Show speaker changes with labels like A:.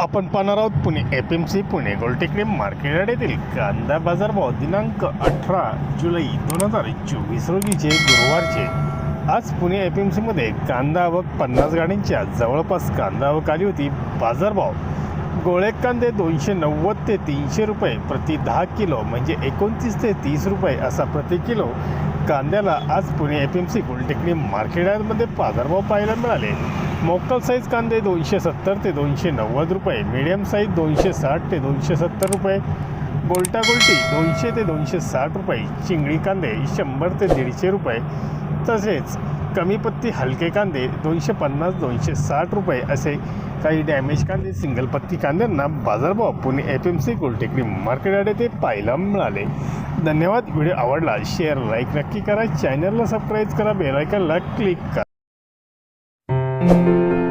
A: आपण पाहणार आहोत Pune F M C Pune Goltekdi market कांदा बाजार भाव दिनांक अठरा जुलै दोन हजार चोवीस रोजीचे गुरुवारचे. आज पुणे एफ एम सीमध्ये कांदा आवक पन्नास गाड्यांच्या जवळपास कांदा आवक आली होती. बाजारभाव गोळे कांदे दोनशे नव्वद ते तीनशे रुपये प्रति दहा किलो म्हणजे एकोणतीस ते तीस रुपये असा प्रति किलो कांद्याला आज Pune F M C Goltekdi मार्केटमध्ये बाजारभाव पाहायला मिळाले. मोकल साईज कांदे दोनशे सत्तर ते दोनशे नव्वद रुपये. मिडियम साईज दोनशे साठ ते दोनशे सत्तर रुपये. गोल्टा गोल्टी दोनशे ते दोनशे साठ रुपये. चिंगळी कांदे शंभर ते दीडशे रुपये. तसेच कमी पत्ती हलके कांदे दोनशे पन्नास दोनशे साठ रुपये असे काही डॅमेज कांदे सिंगल पत्ती कांद्यांना बाजारभाव Pune F M C Goltekdi market yard येथे पाहायला मिळाले. धन्यवाद. व्हिडिओ आवडला शेअर लाईक नक्की करा. चॅनलला सबस्क्राईब करा. बेलायकनला क्लिक करा. you